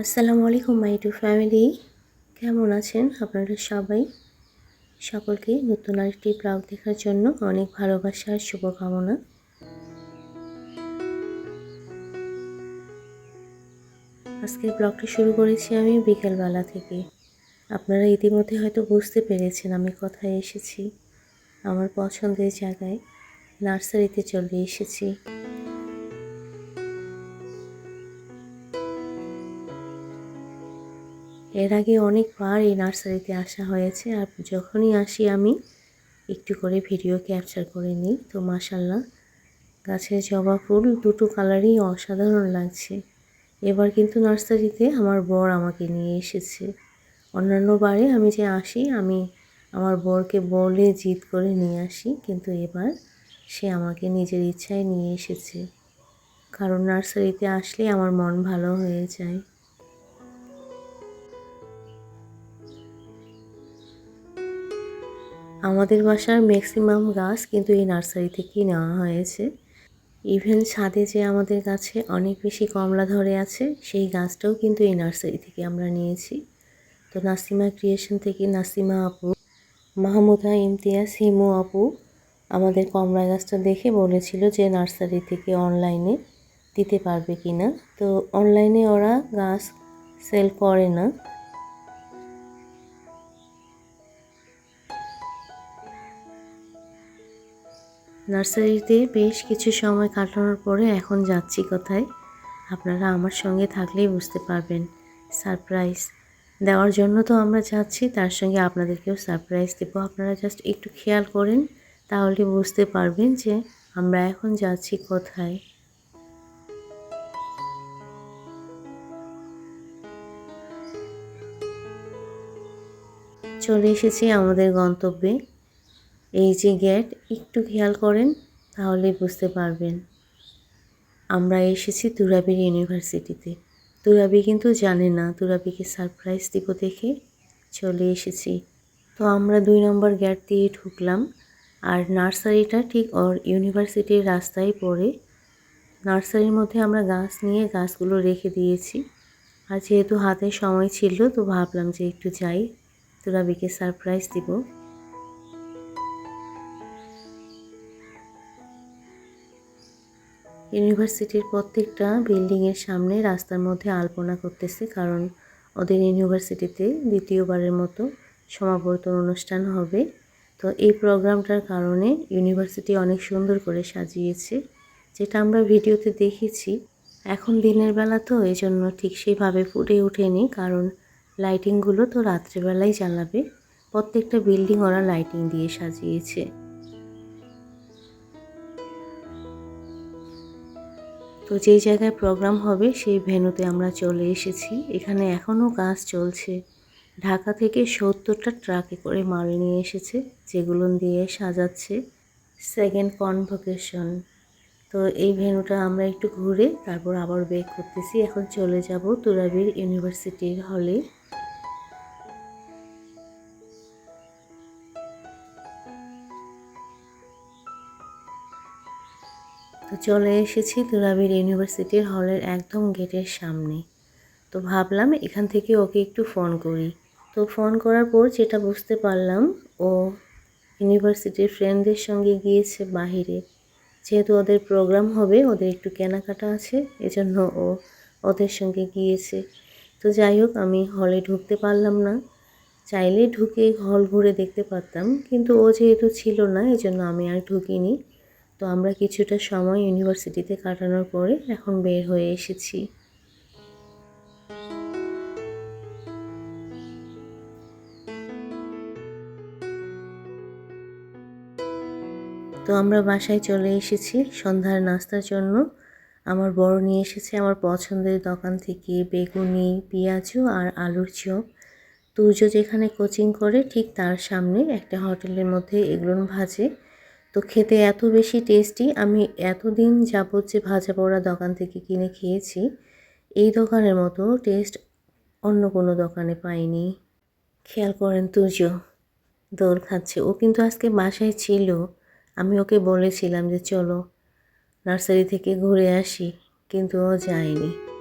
আসসালামু আলাইকুম, মাই to family. কেমন আছেন আপনারা সবাই? সকলকে নতুন আরেকটি ব্লগ দেখার জন্য অনেক ভালোবাসা আর শুভকামনা। আজকের ব্লগটা শুরু করেছি আমি বিকেলবেলা থেকে। আপনারা ইতিমধ্যে হয়তো বুঝতে পেরেছেন আমি কোথায় এসেছি। আমার পছন্দের জায়গায় নার্সারিতে চলে এসেছি। এর আগে অনেকবার এই নার্সারিতে আসা হয়েছে আর যখনই আসি আমি একটু করে ভিডিও ক্যাপচার করে নিই। তো মাসাল্লাহ গাছের জবা ফুল দুটো কালারই অসাধারণ লাগছে। এবার কিন্তু নার্সারিতে আমার বর আমাকে নিয়ে এসেছে। অন্যান্য বারে আমি যে আসি, আমি আমার বরকে বলে জিদ করে নিয়ে আসি, কিন্তু এবার সে আমাকে নিজের ইচ্ছায় নিয়ে এসেছে। কারণ নার্সারিতে আসলে আমার মন ভালো হয়ে যায়। আমাদের বাসার ম্যাক্সিমাম গাছ কিন্তু এই নার্সারি থেকেই নেওয়া হয়েছে। ইভেন ছাদে যে আমাদের গাছে অনেক বেশি কমলা ধরে আছে, সেই গাছটাও কিন্তু এই নার্সারি থেকে আমরা নিয়েছি। তো নাসিমা ক্রিয়েশন থেকে নাসিমা আপু, মাহমুদা ইমতিয়াজ, হিমু আপু আমাদের কমলা গাছটা দেখে বলেছিল যে নার্সারি থেকে অনলাইনে দিতে পারবে কি না তো অনলাইনে ওরা গাছ সেল করে না। নার্সারিতে বেশ কিছু সময় কাটানোর পরে এখন যাচ্ছি কোথায়? আপনারা আমার সঙ্গে থাকলেই বুঝতে পারবেন। সারপ্রাইজ। দেওয়ার জন্য তো আমরা যাচ্ছি, তার সঙ্গে আপনাদেরকেও সারপ্রাইজ দেবো। আপনারা জাস্ট একটু খেয়াল করেন, তাহলে বুঝতে পারবেন যে আমরা এখন যাচ্ছি কোথায়। চলে এসেছি আমাদের গন্তব্যে। এই যে গেট একটু খেয়াল করেন, তাহলে বুঝতে পারবেন। আমরা এসেছি তুরাবির ইউনিভার্সিটিতে তুরাবি কিন্তু জানে না, তুরাবিকে সারপ্রাইজ দিব দেখে চলে এসেছি। তো আমরা দুই নম্বর গেট দিয়ে ঢুকলাম, আর নার্সারিটা ঠিক ওর ইউনিভার্সিটির রাস্তায় পড়ে। নার্সারির মধ্যে আমরা গাছ নিয়ে গাছগুলো রেখে দিয়েছি। আর যেহেতু হাতে সময় ছিল, তো ভাবলাম যে একটু যাই, তুরাবিকে সারপ্রাইজ দিব। ইউনিভার্সিটির প্রত্যেকটা বিল্ডিংয়ের সামনে রাস্তার মধ্যে আলপনা করতেছে কারণ ওদের ইউনিভার্সিটিতে দ্বিতীয়বারের মতো সমাবর্তন অনুষ্ঠান হবে। তো এই প্রোগ্রামটার কারণে ইউনিভার্সিটি অনেক সুন্দর করে সাজিয়েছে, যেটা আমরা ভিডিওতে দেখেছি। এখন দিনের বেলা তো এই জন্য ঠিক সেইভাবে ফুটে ওঠেনি কারণ লাইটিংগুলো তো রাত্রেবেলাই জ্বালাবে। প্রত্যেকটা বিল্ডিং ওরা লাইটিং দিয়ে সাজিয়েছে। তো যেই জায়গায় প্রোগ্রাম হবে, সেই ভেনুতে আমরা চলে এসেছি। এখানে এখনও কাজ চলছে। ঢাকা থেকে সত্তরটা ট্রাকে করে মাল নিয়ে এসেছে, যেগুলো দিয়ে সাজাচ্ছে সেকেন্ড কনভোকেশন তো এই ভেনুটা আমরা একটু ঘুরে তারপর আবার বেক করতেছি। এখন চলে যাব তুরাবির ইউনিভার্সিটির হলে তো চলে এসেছি তুরাবির ইউনিভার্সিটির হলের একদম গেটের সামনে। তো ভাবলাম এখান থেকে ওকে একটু ফোন করি। তো ফোন করার পর যেটা বুঝতে পারলাম, ও ইউনিভার্সিটির ফ্রেন্ডদের সঙ্গে গিয়েছে বাহিরে। যেহেতু ওদের প্রোগ্রাম হবে, ওদের একটু কেনাকাটা আছে, এজন্য ও ওদের সঙ্গে গিয়েছে। তো যাই হোক, আমি হলে ঢুকতে পারলাম না। চাইলে ঢুকে হল ঘুরে দেখতে পারতাম, কিন্তু ও যেহেতু ছিল না, এজন্য আমি আর ঢুকিনি। তো আমরা কিছুটা সময় ইউনিভার্সিটিতে কাটানোর পরে এখন বের হয়ে এসেছি। তো আমরা বাসায় চলে এসেছি সন্ধ্যার নাস্তার জন্য। আমার বড় নিয়ে এসেছে আমার পছন্দের দোকান থেকে বেগুনি, পেঁয়াজু আর আলুর চপ। তুর্য যেখানে কোচিং করে, ঠিক তার সামনে একটা হোটেলের মধ্যে এগুলো ভাজে। তো খেতে এত বেশি টেস্টি আমি এতদিন যাবৎ যে ভাজা পোড়া দোকান থেকে কিনে খেয়েছি, এই দোকানের মতো টেস্ট অন্য কোনো দোকানে পাইনি। খেয়াল করেন তুজো দোল খাচ্ছে। ও কিন্তু আজকে বাসায় ছিল। আমি ওকে বলেছিলাম যে, চলো নার্সারি থেকে ঘুরে আসি। কিন্তু ও যায়নি।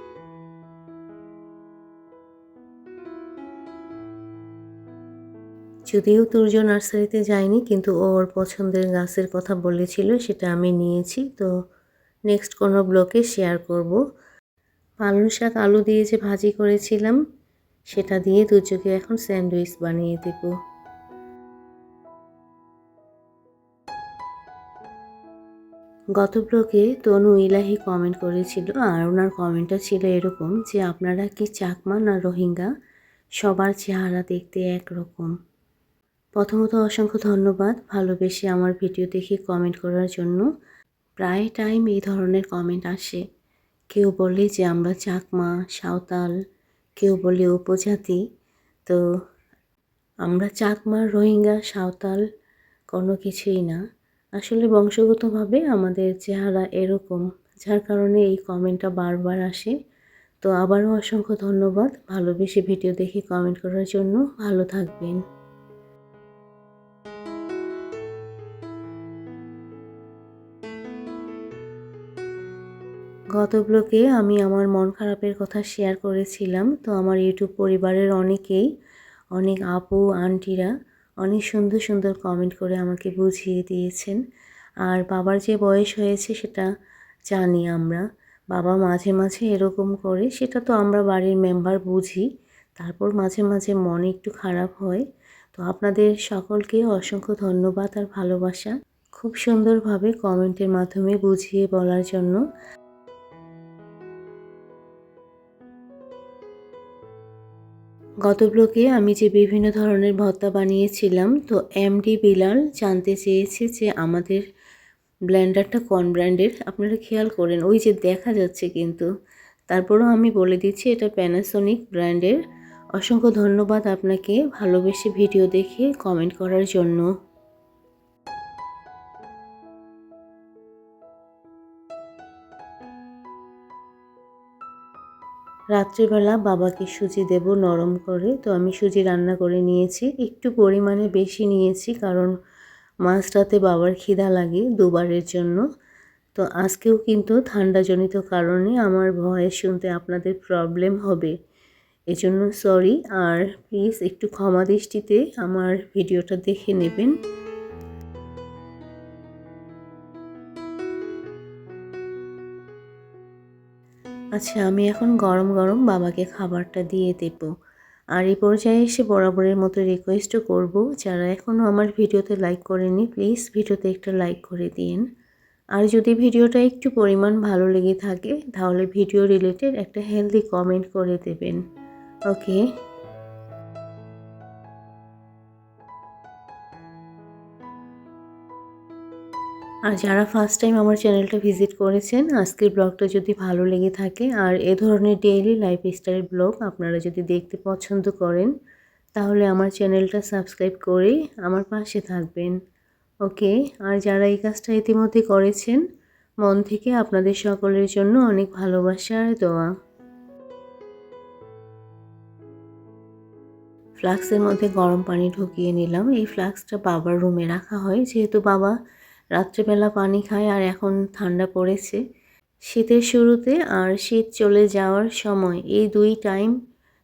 যদিও তুর্য নার্সারিতে যায়নি, কিন্তু ওর পছন্দের গাছের কথা বলেছিল, সেটা আমি নিয়েছি। তো নেক্সট কোনো ব্লকে শেয়ার করব। পালং শাক আলু দিয়ে যে ভাজি করেছিলাম, সেটা দিয়ে দুর্যোগে এখন স্যান্ডউইচ বানিয়ে দেব। গত ব্লকে তনু ইলাহি কমেন্ট করেছিল, আর ওনার কমেন্টটা ছিল এরকম যে, আপনারা কি চাকমা না রোহিঙ্গা? সবার চেহারা দেখতে একরকম। প্রথমত অসংখ্য ধন্যবাদ ভালোবেসে আমার ভিডিও দেখে কমেন্ট করার জন্য। প্রায় টাইম এই ধরনের কমেন্ট আসে। কেউ বলে যে আমরা চাকমা, সাঁওতাল, কেউ বলে উপজাতি। তো আমরা চাকমা, রোহিঙ্গা, সাঁওতাল কোনো কিছুই না। আসলে বংশগতভাবে আমাদের চেহারা এরকম, যার কারণে এই কমেন্টটা বারবার আসে। তো আবারও অসংখ্য ধন্যবাদ ভালোবেসে ভিডিও দেখে কমেন্ট করার জন্য। ভালো থাকবেন। গত ব্লকে আমি আমার মন খারাপের কথা শেয়ার করেছিলাম। তো আমার ইউটিউব পরিবারের অনেকেই, অনেক আপু, আন্টিরা অনেক সুন্দর সুন্দর কমেন্ট করে আমাকে বুঝিয়ে দিয়েছেন। আর বাবার যে বয়স হয়েছে সেটা জানি আমরা। বাবা মাঝে মাঝে এরকম করে, সেটা তো আমরা বাড়ির মেম্বার বুঝি। তারপর মাঝে মাঝে মনে একটু খারাপ হয়। তো আপনাদের সকলকে অসংখ্য ধন্যবাদ আর ভালোবাসা। খুব সুন্দরভাবে কমেন্টের মাধ্যমে বুঝিয়ে বলার জন্য। গত ব্লকে আমি যে বিভিন্ন ধরনের ভর্তা বানিয়েছিলাম, তো এমডি বিলাল জানতে চেয়েছে যে আমাদের ব্ল্যান্ডারটা কোন ব্র্যান্ডের। আপনারা খেয়াল করেন, ওই যে দেখা যাচ্ছে কিন্তু। তারপরেও আমি বলে দিচ্ছি, এটা প্যানাসোনিক ব্র্যান্ডের। অসংখ্য ধন্যবাদ আপনাকে ভালোবেসে ভিডিও দেখে কমেন্ট করার জন্য। রাত্রিবেলা বাবাকে সুজি দেব নরম করে। তো আমি সুজি রান্না করে নিয়েছি। একটু পরিমাণে বেশি নিয়েছি কারণ মাছটাতে বাবার খিদা লাগে দুবারের জন্য। তো আজকেও কিন্তু ঠান্ডাজনিত কারণে আমার ভয়েস শুনতে আপনাদের প্রবলেম হবে। এজন্য সরি আর প্লিজ একটু ক্ষমা দৃষ্টিতে আমার ভিডিওটা দেখে নেবেন। আচ্ছা আমি এখন গরম গরম বাবাকে খাবারটা দিয়ে দেব। আর এই পর্যায়ে এসে বরাবরের মতো রিকোয়েস্টও করব। যারা এখনও আমার ভিডিওতে লাইক করেনি প্লিজ ভিডিওতে একটা লাইক করে দিন আর যদি ভিডিওটা একটু পরিমাণ ভালো লেগে থাকে, তাহলে ভিডিও রিলেটেড একটা হেলদি কমেন্ট করে দেবেন। ওকে আর যারা ফার্স্ট টাইম আমার চ্যানেলটা ভিজিট করেছেন, আজকের ব্লগটা যদি ভালো লেগে থাকে, আর এ ধরনের ডেইলি লাইফস্টাইল ব্লগ আপনারা যদি দেখতে পছন্দ করেন, তাহলে আমার চ্যানেলটা সাবস্ক্রাইব করে আমার পাশে থাকবেন। ওকে? আর যারা এই কাজটা ইতিমধ্যে করেছেন, মন থেকে আপনাদের সকলের জন্য অনেক ভালোবাসা আর দোয়া। ফ্লাক্সের মধ্যে গরম পানি ঢুকিয়ে নিলাম। এই ফ্লাক্সটা বাবার রুমে রাখা হয়, যেহেতু বাবা রাত্রেবেলা পানি খায় আর এখন ঠান্ডা পড়েছে। শীতের শুরুতে আর শীত চলে যাওয়ার সময় এই দুই টাইম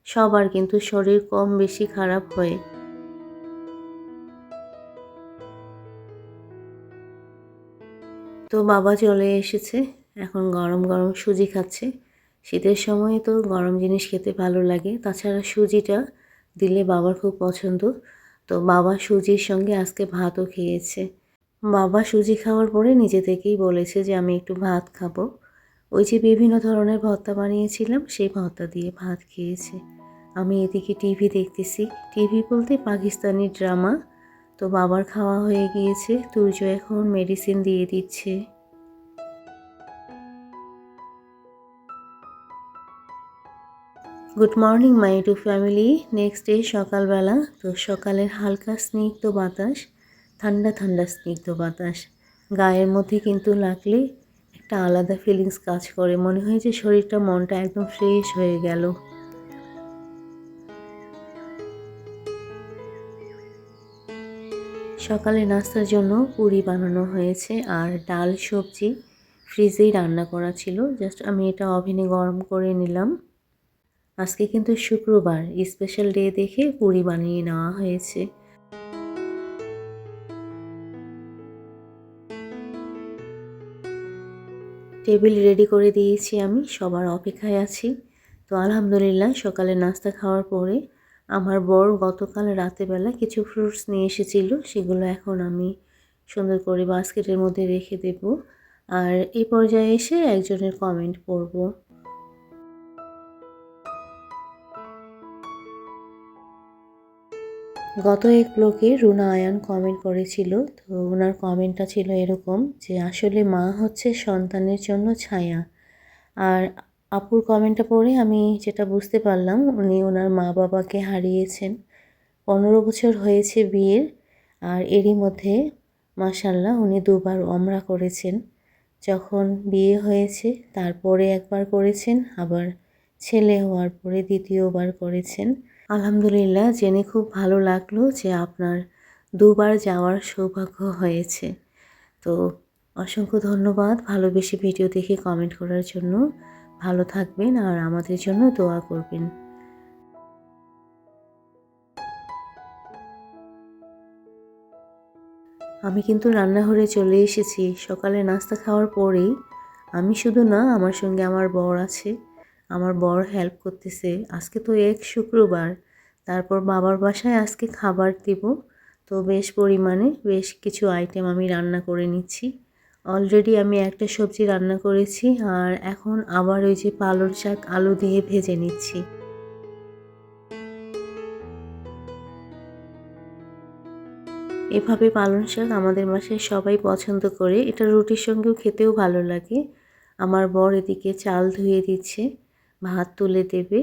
সবার কিন্তু শরীর কম বেশি খারাপ হয়। তো বাবা চলে এসেছে, এখন গরম গরম সুজি খাচ্ছে। শীতের সময় তো গরম জিনিস খেতে ভালো লাগে, তাছাড়া সুজিটা দিলে বাবার খুব পছন্দ। তো বাবা সুজির সঙ্গে আজকে ভাতও খেয়েছে। বাবা সুজি খাওয়ার পরে নিজে থেকেই বলেছে যে আমি একটু ভাত খাব। ওই যে বিভিন্ন ধরনের ভর্তা বানিয়েছিলাম, সেই ভর্তা দিয়ে ভাত খেয়েছে। আমি এদিকে টিভি দেখতেছি। টিভি বলতে পাকিস্তানি ড্রামা। তো বাবার খাওয়া হয়ে গিয়েছে। তুর্য এখন মেডিসিন দিয়ে দিচ্ছে। Good morning my to family next day সকালবেলা, তো সকালের হালকা স্নিগ্ধ বাতাস। ঠান্ডা ঠান্ডা স্নিগ্ধ বাতাস। গায়ের মধ্যে কিন্তু লাগলে একটা আলাদা ফিলিংস কাজ করে। মনে হয় যে শরীরটা, মনটা একদম ফ্রেশ হয়ে গেল। সকালে নাস্তার জন্য পুরি বানানো হয়েছে আর ডাল, সবজি ফ্রিজেই রান্না করা ছিল। জাস্ট আমি এটা ওভেনে গরম করে নিলাম। আজকে কিন্তু শুক্রবার। স্পেশাল ডে দেখে পুরি বানিয়ে নেওয়া হয়েছে। টেবিল রেডি করে দিয়েছি আমি, সবার অপেক্ষায় আছি। তো আলহামদুলিল্লাহ, সকালে নাস্তা খাওয়ার পরে আমার বর গতকাল রাতেবেলা কিছু ফ্রুটস নিয়ে এসেছিল, সেগুলো এখন আমি সুন্দর করে বাস্কেটের মধ্যে রেখে দেব। আর এই পর্যায়ে এসে একজনের কমেন্ট পড়ব। গত এক ব্লকে রুনা আয়ান কমেন্ট করেছিল, তো ওনার কমেন্টটা ছিল এরকম যে, আসলে মা হচ্ছে সন্তানের জন্য ছায়া। আর আপুর কমেন্টটা পড়ে আমি যেটা বুঝতে পারলাম, উনি ওনার মা বাবাকে হারিয়েছেন। পনেরো বছর হয়েছে বিয়ের, আর এরই মধ্যে মাসাল্লাহ উনি দুবার অমরা করেছেন। যখন বিয়ে হয়েছে, তারপরে একবার করেছেন, আবার ছেলে হওয়ার পরে দ্বিতীয়বার করেছেন। আলহামদুলিল্লাহ, জেনে খুব ভালো লাগল যে আপনার দুবার যাওয়ার সৌভাগ্য হয়েছে। তো অসংখ্য ধন্যবাদ ভালোবেসে ভিডিও দেখে কমেন্ট করার জন্য। ভালো থাকবেন আর আমাদের জন্য দোয়া করবেন। আমি কিন্তু রান্নাঘরে চলে এসেছি। সকালে নাস্তা খাওয়ার পরেই আমি শুধু না, আমার সঙ্গে আমার বর আছে। আমার বর হেল্প করতেছে। আজকে তো এক শুক্রবার, তারপর বাবার বাসায় আজকে খাবার দিব। তো বেশ পরিমাণে বেশ কিছু আইটেম আমি রান্না করে নিচ্ছি। অলরেডি আমি একটা সবজি রান্না করেছি আর এখন আবার ওই যে পালং শাক আলু দিয়ে ভেজে নিচ্ছি। এভাবে পালং শাক আমাদের বাসায় সবাই পছন্দ করে। এটা রুটির সঙ্গেও খেতেও ভালো লাগে। আমার বর এদিকে চাল ধুয়ে দিচ্ছে। ভাত তুলে দেবে।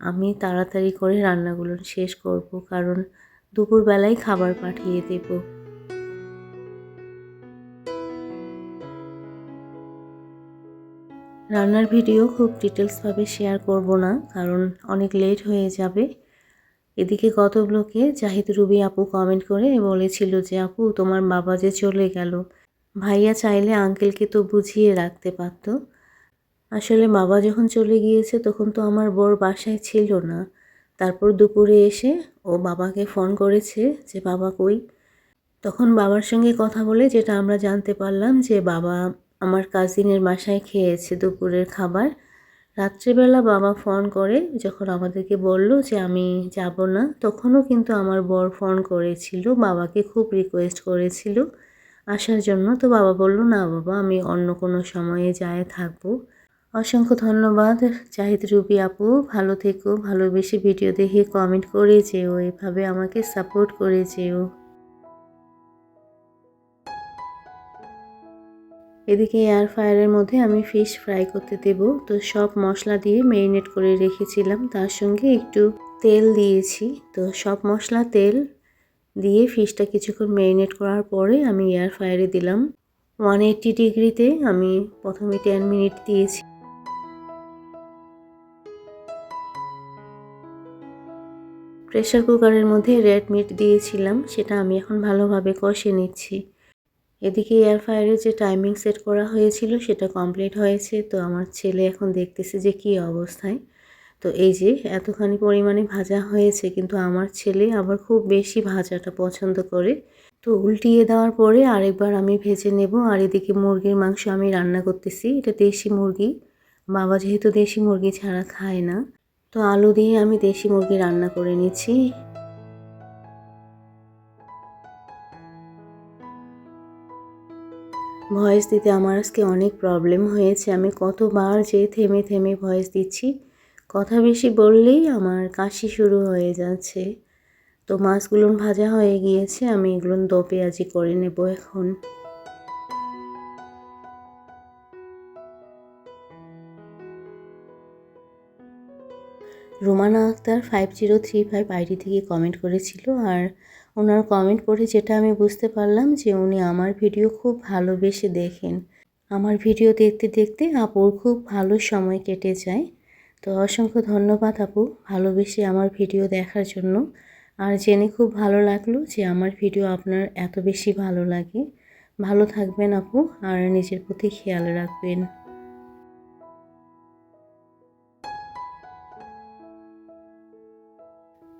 আমি তাড়াতাড়ি করে রান্নাগুলো শেষ করব, কারণ দুপুরবেলায় খাবার পাঠিয়ে দেব। রান্নার ভিডিও খুব ডিটেলসভাবে শেয়ার করব না, কারণ অনেক লেট হয়ে যাবে। এদিকে গত ব্লকে জাহিদ রুবি আপু কমেন্ট করে বলেছিল যে, আপু, তোমার বাবা যে চলে গেল। ভাইয়া চাইলে আঙ্কেলকে তো বুঝিয়ে রাখতে পারত। আসলে বাবা যখন চলে গিয়েছে তখন তো আমার বর বাসায় ছিল না। তারপর দুপুরে এসে ও বাবাকে ফোন করেছে যে, বাবা কই? তখন বাবার সঙ্গে কথা বলে যেটা আমরা জানতে পারলাম যে, বাবা আমার কাজিনের বাসায় খেয়েছে দুপুরের খাবার। রাত্রিবেলা বাবা ফোন করে যখন আমাদেরকে বলল যে, আমি যাব না, তখনও কিন্তু আমার বর ফোন করেছিল, বাবাকে খুব রিকোয়েস্ট করেছিল আসার জন্য। তো বাবা বলল, না বাবা, আমি অন্য কোনো সময়ে যায় থাকব। অসংখ্য ধন্যবাদ, জাহিদ রুবি আপু। ভালো থেকো, ভালোবেসে ভিডিও দেখে কমেন্ট করে যেও, এভাবে আমাকে সাপোর্ট করে যেও। এদিকে এয়ার ফ্রায়ারের মধ্যে আমি ফিশ ফ্রাই করতে দেব। তো সব মশলা দিয়ে মেরিনেট করে রেখেছিলাম, তার সঙ্গে একটু তেল দিয়েছি। তো সব মশলা, তেল দিয়ে ফিশটা কিছুক্ষণ মেরিনেট করার পরে আমি এয়ার ফ্রায়ারে দিলাম। ওয়ান এইট্টি ডিগ্রিতে আমি প্রথমে টেন মিনিট দিয়েছি। প্রেশার কুকারের মধ্যে রেড মিট দিয়েছিলাম, সেটা আমি এখন ভালোভাবে কষে নিচ্ছি। এদিকে এয়ার ফায়ারের যে টাইমিং সেট করা হয়েছিল, সেটা কমপ্লিট হয়েছে। তো আমার ছেলে এখন দেখতেছে যে কী অবস্থায়। তো এই যে এতখানি পরিমাণে ভাজা হয়েছে, কিন্তু আমার ছেলে আবার খুব বেশি ভাজাটা পছন্দ করে। তো উল্টিয়ে দেওয়ার পরে আরেকবার আমি ভেজে নেব। আর এদিকে মুরগির মাংস আমি রান্না করতেছি। এটা দেশি মুরগি। বাবা যেহেতু দেশি মুরগি ছাড়া খায় না। তো আলু দিয়ে আমি দেশি মুরগি রান্না করে নিচ্ছি। ভয়েস দিতে আমার আজকে অনেক প্রবলেম হয়েছে। আমি কতবার যে থেমে থেমে ভয়েস দিচ্ছি, কথা বেশি বললেই আমার কাশি শুরু হয়ে যাচ্ছে। তো মাছগুলো ভাজা হয়ে গিয়েছে, আমি এগুলো দো পেঁয়াজি করে নেব এখন। Romana Akter five zero three five ID থেকে কমেন্ট করেছিল আর ওনার কমেন্ট পড়ে যেটা আমি বুঝতে পারলাম যে উনি আমার ভিডিও খুব ভালোবেসে দেখেন। আমার ভিডিও দেখতে দেখতে আপুর খুব ভালো সময় কেটে যায়। তো অসংখ্য ধন্যবাদ আপু ভালোবেসে আমার ভিডিও দেখার জন্য। আর জেনে খুব ভালো লাগল যে আমার ভিডিও আপনার এত বেশি ভালো লাগে। ভালো থাকবেন আপু আর নিজের প্রতি খেয়াল রাখবেন।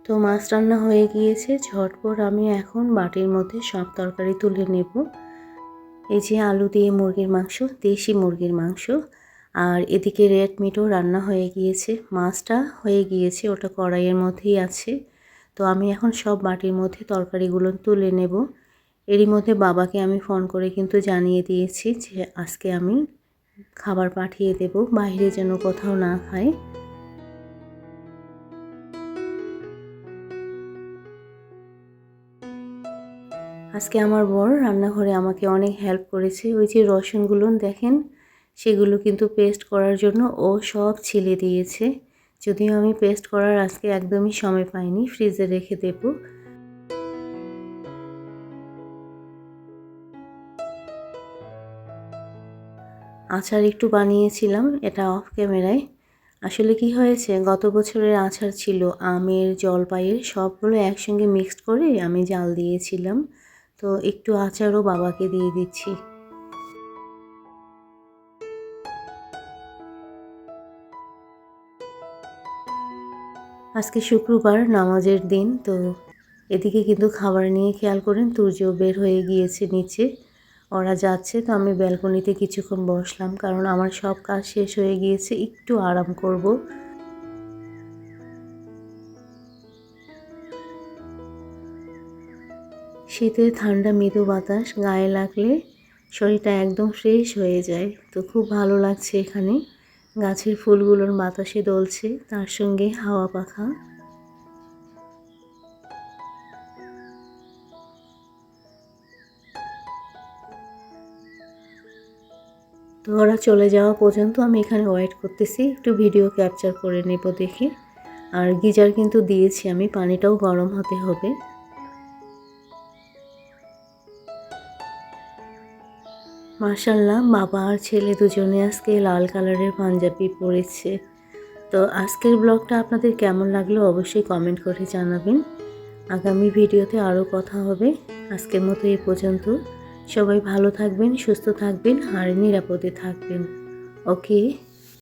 তো মাছ রান্না হয়ে গিয়েছে, ঝটপট আমি এখন বাটির মধ্যে সব তরকারি তুলে নেব। এই যে আলু দিয়ে মুরগির মাংস, দেশি মুরগির মাংস, আর এদিকে রেড মিটও রান্না হয়ে গিয়েছে। মাছটা হয়ে গিয়েছে, ওটা কড়াইয়ের মধ্যেই আছে। তো আমি এখন সব বাটির মধ্যে তরকারিগুলো তুলে নেব। এরই মধ্যে বাবাকে আমি ফোন করে কিন্তু জানিয়ে দিয়েছি যে আজকে আমি খাবার পাঠিয়ে দেব, বাইরে যেন কোথাও না খায়। আজকে আমার বর রান্নাঘরে আমাকে অনেক হেল্প করেছে। ওই যে রসুনগুলো দেখেন, সেগুলো কিন্তু পেস্ট করার জন্য ও সব ছিলে দিয়েছে। যদিও আমি পেস্ট করার আজকে একদমই সময় পাইনি ফ্রিজে রেখে দেব। আচার একটু বানিয়েছিলাম এটা অফ ক্যামেরায় আসলে কি হয়েছে, গত বছরের আচার ছিল আমের, জলপাইয়ের সবগুলো একসঙ্গে মিক্সড করে আমি জাল দিয়েছিলাম। তো একটু আচারও বাবাকে দিয়ে দিচ্ছি। আজকে শুক্রবার নামাজের দিন, তো এদিকে কিন্তু খাবার নিয়ে খেয়াল করেন তুর্য বের হয়ে গিয়েছে নিচে। ওরা যাচ্ছে, তো আমি ব্যালকনিতে কিছুক্ষণ বসলাম, কারণ আমার সব কাজ শেষ হয়ে গিয়েছে, একটু আরাম করব। শীতের ঠান্ডা মৃদু বাতাস গায়ে লাগলে শরীরটা একদম ফ্রেশ হয়ে যায়। তো খুব ভালো লাগছে এখানে। গাছের ফুলগুলোর বাতাসে দলছে, তার সঙ্গে হাওয়া পাখা। তো ওরা চলে যাওয়া পর্যন্ত আমি এখানে ওয়েট করতেছি, একটু ভিডিও ক্যাপচার করে নেব দেখি। আর গিজার কিন্তু দিয়েছি আমি, পানিটাও গরম হতে হবে। মার্শাল্লাহ বাবা আর ছেলে দুজনে আজকে লাল কালারের পাঞ্জাবি পরেছে। তো আজকের ব্লগটা আপনাদের কেমন লাগল অবশ্যই কমেন্ট করে জানাবেন। আগামী ভিডিওতে আরও কথা হবে। আজকের মতো এই পর্যন্ত। সবাই ভালো থাকবেন, সুস্থ থাকবেন আর নিরাপদে থাকবেন। ওকে।